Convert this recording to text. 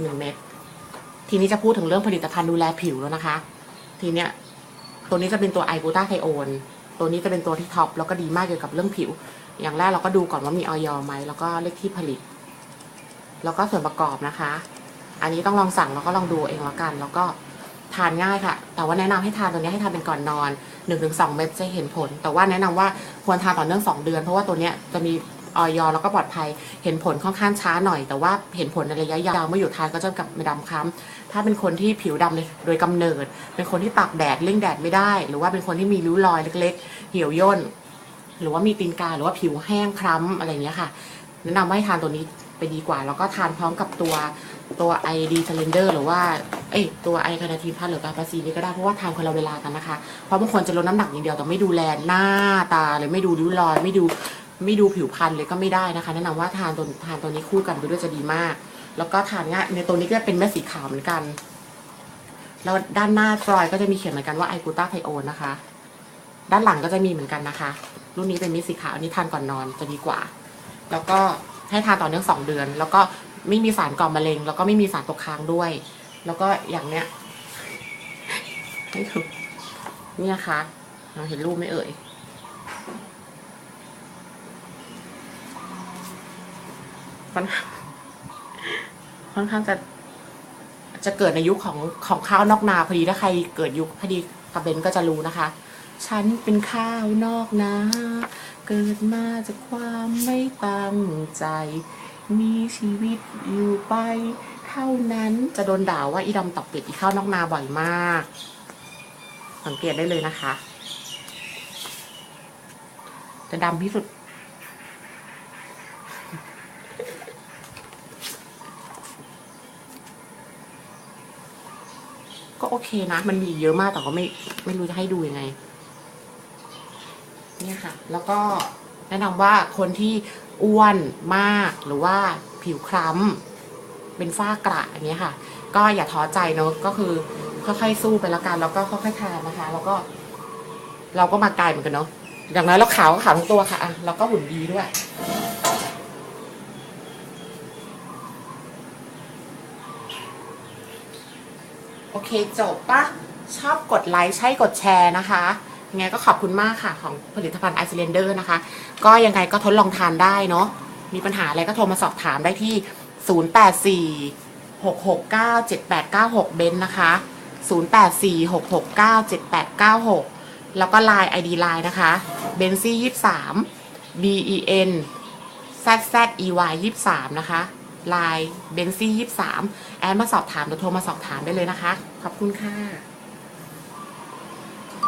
หนึ่งเม็ดทีนี้จะพูดถึงเรื่องผลิตภัณฑ์ดูแลผิวแล้วนะคะ ทีเนี้ยตัวนี้จะเป็นตัวไอบูตาไทโอนตัวนี้จะเป็นตัวที่ท็อปแล้วก็ดีมากเกี่ยวกับเรื่องผิว อย่างแรกเราก็ดูก่อนว่ามีออยไหมแล้วก็เลขที่ผลิต แล้วก็ส่วนประกอบนะคะ อันนี้ต้องลองสั่งแล้วก็ลองดูเองแล้วกัน แล้วก็ทานง่ายค่ะ แต่ว่าแนะนำให้ทานตัวนี้ให้ทานเป็นก่อนนอน 1-2 เม็ดจะเห็นผล แต่ว่าแนะนำว่าควรทานต่อเนื่อง 2 เดือน เพราะว่าตัวนี้จะมี ออยแล้วก็ปลอดภัย เห็นผลค่อนข้างช้าหน่อย แต่ว่าเห็นผลในระยะยาวเมื่ออยู่ทานก็จะกลับมาดำคล้ำถ้าเป็นคนที่ผิวดำโดยกำเนิด เป็นคนที่ตากแดดเล่งแดดไม่ได้ หรือว่าเป็นคนที่มีริ้วรอยเล็ก ๆ เหี่ยวย่น หรือว่ามีตีนกาหรือว่าผิวแห้งคล้ำอะไรอย่างเงี้ยค่ะแนะนำว่าให้ทานตัวนี้ไปดีกว่า แล้วก็ทานพร้อมกับตัวตัวไอดีเซเลนเดอร์หรือว่าเอ้ยตัวไอคานาทีนพัทหรือกาปาซีนี่ก็ได้เพราะว่าทานคนละเวลากันนะคะ เพราะบางคนจะลดน้ำหนักอย่างเดียวแต่ไม่ดูแลหน้าตาเลยไม่ดูริ้วรอยไม่ดู ไม่ดูผิวพรรณเลยก็ไม่ได้นะคะ แนะนำว่าทานตัวทานตัวนี้คู่กันไปด้วยจะดีมาก แล้วก็ทานง่ายในตัวนี้ก็เป็นเม็ดสีขาวเหมือนกัน แล้วด้านหน้าฟลอยก็จะมีเขียนเหมือนกันว่าไอกูต้าไทโอนนะคะ ด้านหลังก็จะมีเหมือนกันนะคะ รุ่นนี้เป็นมิดสีขาวอันนี้ทานก่อนนอนจะดีกว่า แล้วก็ให้ทานต่อเนื่องสองเดือน แล้วก็ไม่มีสารก่อมะเร็ง แล้วก็ไม่มีสารตกค้างด้วย แล้วก็อย่างเนี้ยให้ดูนี่นะคะเราเห็นรูปไม่เอ่ย ค่อนข้างค่อนข้างจะ จะเกิดในยุคของของข้าวนอกนาพอดีถ้าใครเกิดยุคพอดีกับเบนก็จะรู้นะคะ ฉันเป็นข้าวนอกนา เกิดมาจากความไม่ตั้งใจ มีชีวิตอยู่ไปเท่านั้นจะโดนด่าว่าอีดำตอกเป็ดอีข้าวนอกนาบ่อยมาก สังเกตได้เลยนะคะ จะดำที่สุด ก็โอเคนะ มันมีเยอะมากแต่ก็ไม่ไม่รู้จะให้ดูยังไง เนี่ยค่ะ แล้วก็แนะนำว่าคนที่อ้วนมากหรือว่าผิวคล้ำเป็นฝ้ากระอย่างเงี้ยค่ะ ก็อย่าท้อใจเนอะก็คือค่อยๆสู้ไปแล้วกันแล้วก็ค่อยๆทานนะคะ แล้วก็ เราก็มาไกลเหมือนกันเนาะอย่างน้อยเราขาวก็ขาวทั้งตัวค่ะอะแล้วก็หุ่นดีด้วย โอเคจบปะชอบกดไลค์ใช่กดแชร์นะคะยังไงก็ขอบคุณมากค่ะของผลิตภัณฑ์ไอซ์เลนเดอร์นะคะ ก็ยังไงก็ทดลองทานได้เนาะมีปัญหาอะไรก็โทรมาสอบถามได้ที่ 084 669 7896 เบนนะคะ 084 669 7896 แล้วก็ Line ID Line นะคะเบนซี่23 B E N Z Z E Y 23 นะคะ ไลน์เบนซี่ยี่สามแอดมาสอบถามหรือโทรมาสอบถามได้เลยนะคะ ขอบคุณค่ะ